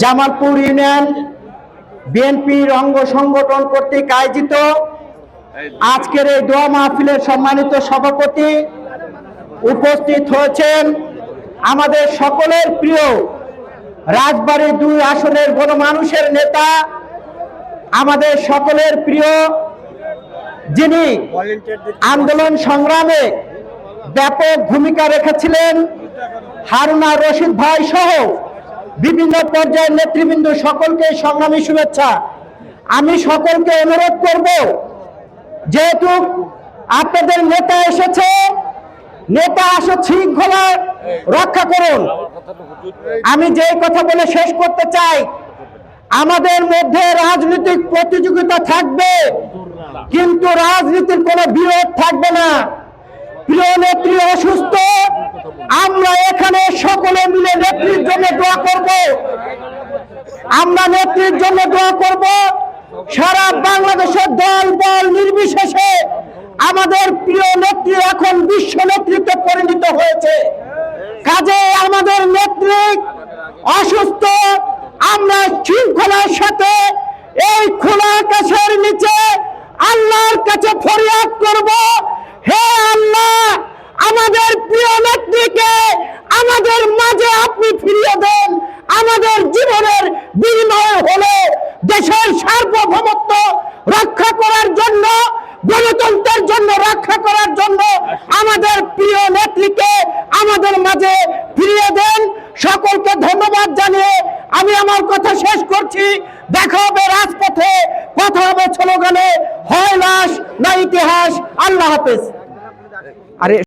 Jamalpur union বিএনপির অঙ্গ সংগঠন কর্তৃক আয়োজিত আজকের এই দোয়া মাহফিলের সম্মানিত সভাপতি উপস্থিত হয়েছেন আমাদের সকলের প্রিয় রাজবাড়ী দুই আসনের গণমানুষের নেতা, আমাদের সকলের প্রিয় যিনি আন্দোলন সংগ্রামে ব্যাপক ভূমিকা রেখেছিলেন, হারুনা রশিদ ভাই সহ বিভিন্ন পর্যায়ের নেতৃবৃন্দ সকলকে সংগ্রামী শুভেচ্ছা। আমি সকলকে অনুরোধ করব, যেহেতু আপনাদের নেতা এসেছে, নেতা আসো শৃঙ্খলা রক্ষা করুন। আমি যে কথা বলে শেষ করতে চাই, আমাদের মধ্যে রাজনৈতিক প্রতিযোগিতা থাকবে, কিন্তু রাজনীতির কোনো বিরোধ থাকবে না। প্রিয় নেত্রী, অসুস্থ, আমরা এখানে সকলে মিলে নেত্রীর জন্য দোয়া করব। আমরা নেত্রীর জন্য দোয়া করব। সারা বাংলাদেশের দল বল নির্বিশেষে আমাদের প্রিয় নেত্রী এখন বিশ্ব নেতৃত্বে পরিণত হয়েছে। কাজে আমাদের নেত্রী অসুস্থ, আমরা শৃঙ্খলার সাথে এই খোলা আকাশের নিচে আল্লাহর কাছে ফরিয়াদ করব হে আল্লাহ আমাদের প্রিয় নেত্রীকে আমাদের মাঝে আপনি ফিরিয়ে দেন। আমাদের জীবনের বিনিময় হলো দেশের সার্বভৌমত্ব রক্ষা করার জন্য, গণতন্ত্রের জন্য রক্ষা করার জন্য আমাদের প্রিয় নেত্রীকে আমাদের মাঝে ফিরিয়ে দেন। সকলকে ধন্যবাদ জানিয়ে আমি আমার কথা শেষ করছি। দেখা হবে রাজপথে, কথা হবে স্লোগানে। হয় লাশ না ইতিহাস। আল্লাহ হাফেজ। আরে